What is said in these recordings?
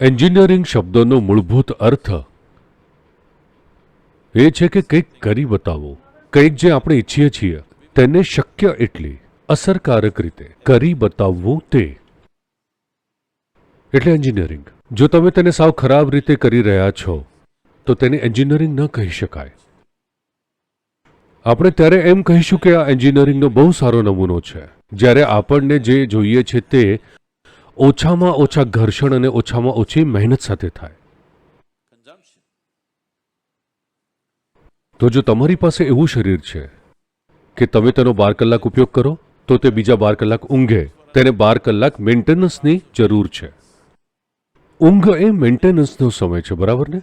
Engineering શબ્દનો મૂળભૂત અર્થ એ છે કે કંઈક કરી બતાવો. કંઈક જે આપણે ઈચ્છીએ છીએ, તેને શક્ય એટલી અસરકારક રીતે કરી બતાવવું તે. એટલે એન્જિનિયરિંગ. જો તમે તેને સાવ ખરાબ રીતે કરી રહ્યા છો, તો તેને એન્જિનિયરિંગ ન કહી શકાય. આપણે ત્યારે એમ કહીશું કે આ એન્જિનિયરિંગનો બહુ સારો નમૂનો છે. જ્યારે આપણને જે જોઈએ છે તે ઓછામાં ઓછા ઘર્ષણ અને ઓછામાં ઓછી મહેનત સાથે થાય. તો જો તમારી પાસે એવું શરીર છે કે તમે તેનો બાર કલાક ઉપયોગ કરો, તો તે બીજા બાર કલાક ઊંઘે. તેને બાર કલાક મેન્ટેનન્સની જરૂર છે. ઊંઘ એ મેન્ટેનન્સનો સમય છે, બરાબર ને?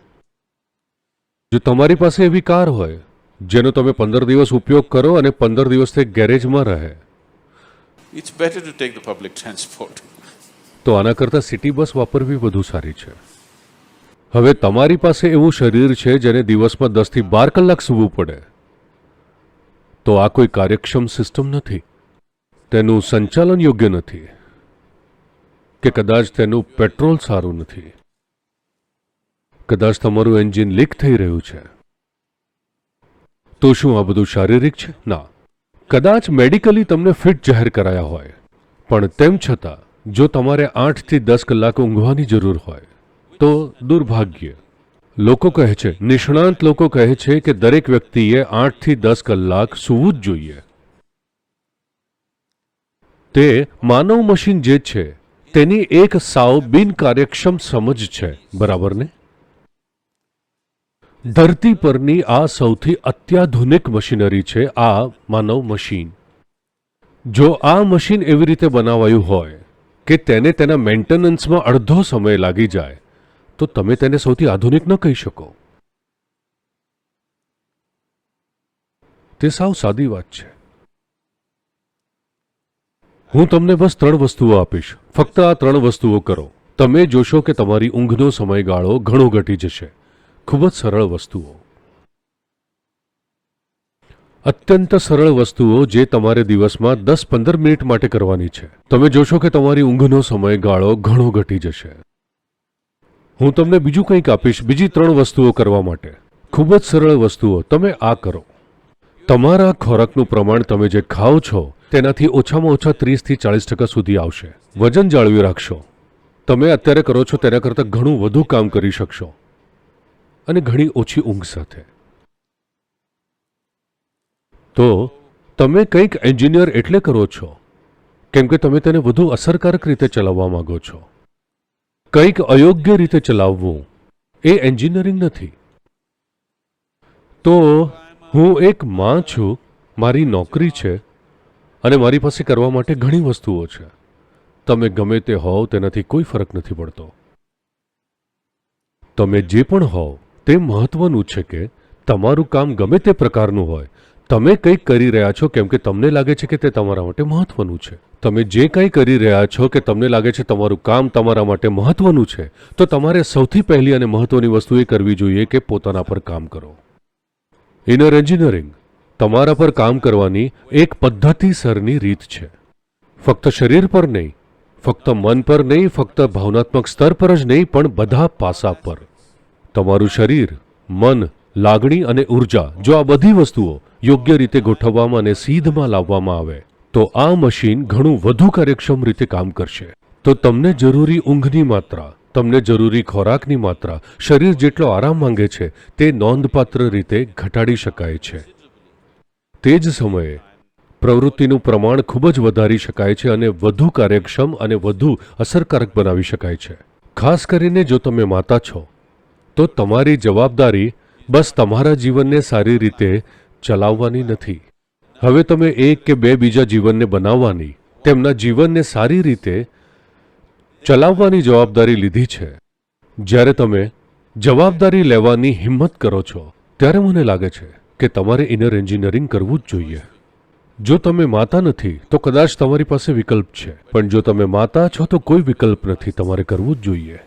જો તમારી પાસે એવી કાર હોય, જેનો તમે પંદર દિવસ ઉપયોગ કરો અને પંદર દિવસ તે ગેરેજમાં રહે. It's better to take the public transport. તો આના કરતાં સિટી બસ વાપરવી વધુ સારી છે. હવે તમારી પાસે એવું શરીર છે જેને દિવસમાં દસથી બાર કલાક સૂવું પડે. તો આ કોઈ કાર્યક્ષમ સિસ્ટમ નથી. તેનું સંચાલન યોગ્ય નથી. કે કદાચ તેનું પેટ્રોલ સારું નથી. કદાચ તમારું એન્જિન લીક થઈ રહ્યું છે. તો શું આ બધું શારીરિક છે? ના. કદાચ મેડિકલી તમને ફિટ જાહેર કરાયા હોય. પણ તેમ છતાં જો તમારે આઠથી દસ કલાક ઊંઘવાની જરૂર હોય, તો દુર્ભાગ્ય. લોકો કહે છે, નિષ્ણાંત લોકો કહે છે કે દરેક વ્યક્તિએ આઠથી દસ કલાક સૂવું જ જોઈએ. તે માનવ મશીન જે છે, તેની એક સાવ બિનકાર્યક્ષમ સમજ છે, બરાબર ને? ધરતી પરની આ સૌથી અત્યાધુનિક મશીનરી છે આ માનવ મશીન. જો આ મશીન એવી રીતે બનાવાયું હોય કે તેને તેના મેન્ટેનન્સમાં અડધો સમય લાગી જાય, તો તમે તેને સૌથી આધુનિક ન કહી શકો. તે સાવ સાદી વાત છે. હું તમને બસ ત્રણ વસ્તુઓ આપીશ. ફક્ત આ ત્રણ વસ્તુઓ કરો. તમે જોશો કે તમારી ઊંઘનો સમયગાળો ઘણો ઘટી જશે. ખૂબ જ સરળ વસ્તુઓ. અત્યંત સરળ વસ્તુઓ જે તમારે દિવસમાં દસ પંદર મિનિટ માટે કરવાની છે. તમે જોશો કે તમારી ઊંઘનો સમયગાળો ઘણો ઘટી જશે. હું તમને બીજું કંઈક આપીશ, બીજી ત્રણ વસ્તુઓ કરવા માટે. ખૂબ જ સરળ વસ્તુઓ, તમે આ કરો. તમારા ખોરાકનું પ્રમાણ તમે જે ખાઓ છો, તેનાથી ઓછામાં ઓછા ત્રીસથી ચાળીસ ટકા સુધી આવશે. વજન જાળવી રાખશો. તમે અત્યારે કરો છો તેના કરતાં ઘણું વધુ કામ કરી શકશો. અને ઘણી ઓછી ઊંઘ સાથે. તો તમે કંઈક એન્જિનિયર એટલે કરો છો, કેમ કે તમે તેને વધુ અસરકારક રીતે ચલાવવા માંગો છો. કંઈક અયોગ્ય રીતે ચલાવવું એ એન્જિનિયરિંગ નથી. તો હું એક માં છું, મારી નોકરી છે અને મારી પાસે કરવા માટે ઘણી વસ્તુઓ છે. તમે ગમે તે હોવ તેનાથી કોઈ ફરક નથી પડતો. તમે જે પણ હોવ તે મહત્વનું છે કે તમારું કામ ગમે તે પ્રકારનું હોય. તમે કંઈક કરી રહ્યા છો કેમ કે તમને લાગે છે કે તે તમારા માટે મહત્વનું છે. તમે જે કંઈ કરી રહ્યા છો કે તમને લાગે છે તમારું કામ તમારા માટે મહત્વનું છે, તો તમારે સૌથી પહેલી અને મહત્વની વસ્તુ એ કરવી જોઈએ કે પોતાના પર કામ કરો. ઇનર એન્જિનિયરિંગ તમારા પર કામ કરવાની એક પદ્ધતિસરની રીત છે. ફક્ત શરીર પર નહીં, ફક્ત મન પર નહીં, ફક્ત ભાવનાત્મક સ્તર પર જ નહીં, પણ બધા પાસા પર. તમારું શરીર, મન, લાગણી અને ઊર્જા, જો આ બધી વસ્તુઓ યોગ્ય રીતે ગોઠવવામાં અને સીધમાં લાવવામાં આવે, તો આ મશીન ઘણું વધુ કાર્યક્ષમ રીતે કામ કરશે. તો તમને જરૂરી ઊંઘની માત્રા, તમને જરૂરી ખોરાકની માત્રા, શરીર જેટલો આરામ માંગે છે, તે નોંધપાત્ર રીતે ઘટાડી શકાય છે. તે જ સમયે, પ્રવૃત્તિનું પ્રમાણ ખૂબ જ વધારી શકાય છે અને વધુ કાર્યક્ષમ અને વધુ અસરકારક બનાવી શકાય છે. ખાસ કરીને જો તમે માતા છો, તો તમારી જવાબદારી બસ તમારા જીવનને સારી રીતે ચલાવવાની નથી. હવે તમે એક કે બે બીજા જીવનને બનાવવાની, તેમના જીવનને સારી રીતે ચલાવવાની જવાબદારી લીધી છે. જ્યારે તમે જવાબદારી લેવાની હિંમત કરો છો, ત્યારે મને લાગે છે કે તમારે ઇનર એન્જિનિયરિંગ કરવું જ જોઈએ. જો તમે માતા નથી, તો કદાચ તમારી પાસે વિકલ્પ છે. પણ જો તમે માતા છો, તો કોઈ વિકલ્પ નથી તમારે કરવું જ જોઈએ.